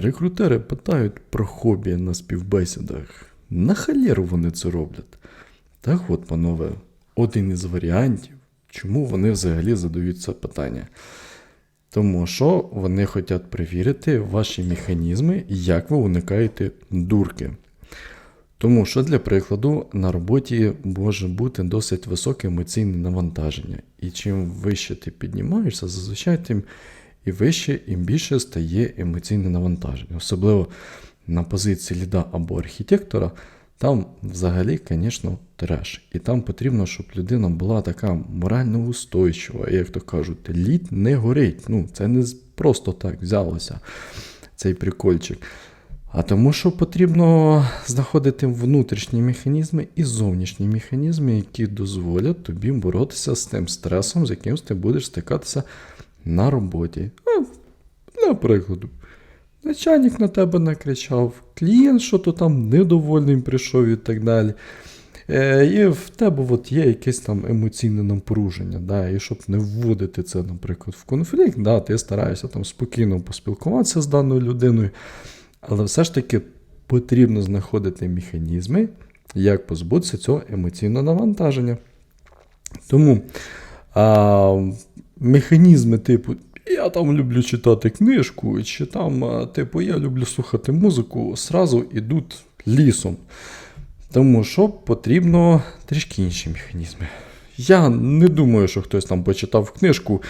Рекрутери питають про хобі на співбесідах. На халєру вони це роблять. Так от, панове, один із варіантів, чому вони взагалі задають це питання. Тому що вони хочуть перевірити ваші механізми, як ви уникаєте дурки. Тому що, для прикладу, на роботі може бути досить високе емоційне навантаження. І чим вище ти піднімаєшся, зазвичай тим і вище, і більше стає емоційне навантаження. Особливо на позиції ліда або архітектора, там взагалі, звісно, треш. І там потрібно, щоб людина була така морально устойчива. Як то кажуть, лід не горить. Ну, це не просто так взялося цей прикольчик. А тому, що потрібно знаходити внутрішні механізми і зовнішні механізми, які дозволять тобі боротися з тим стресом, з яким ти будеш стикатися на роботі. А, Наприклад, начальник на тебе накричав, клієнт, що то там недовольним прийшов і так далі. Е, і в тебе от є якесь там емоційне напруження, да, і щоб не вводити це, наприклад, в конфлікт, да, ти стараєшся там спокійно поспілкуватися з даною людиною, але все ж таки потрібно знаходити механізми, як позбутися цього емоційного навантаження. Тому а, механізми, типу, я там люблю читати книжку, чи там, типу, я люблю слухати музику, сразу йдуть лісом. Тому що потрібно трішки інші механізми. Я не думаю, що хтось там почитав книжку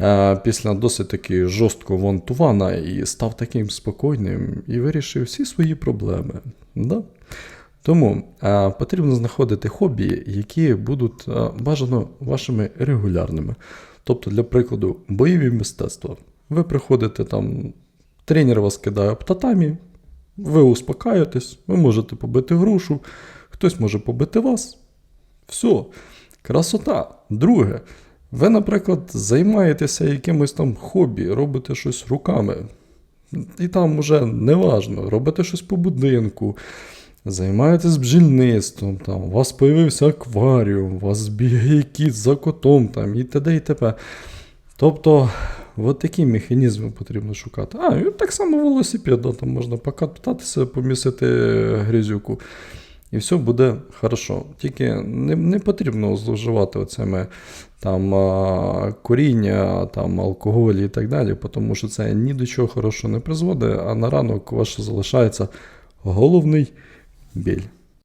е, після досить таки жорсткого вонтувана і став таким спокійним і вирішив всі свої проблеми. Да? Тому е, потрібно знаходити хобі, які будуть е, бажано вашими регулярними. Тобто, для прикладу, бойові мистецтва. Ви приходите там, тренер вас кидає об татамі, ви успокаєтесь, ви можете побити грушу, хтось може побити вас. Все, красота. Друге, ви, наприклад, займаєтеся якимось там хобі, робите щось руками. І там уже неважно, робите щось по будинку, займаєтесь бджільництвом, там, у вас появився акваріум, у вас бігає кіт за котом там, і т.д. і т.п. Тобто, от такі механізми потрібно шукати. А, і так само велосипед, да, там можна покататися, помісити грязюку. І все буде хорошо. Тільки не, не потрібно зловживати оцими там коріння, там, алкоголь і так далі, тому що це ні до чого хорошого не призводить, а на ранок ваше залишається головний біль.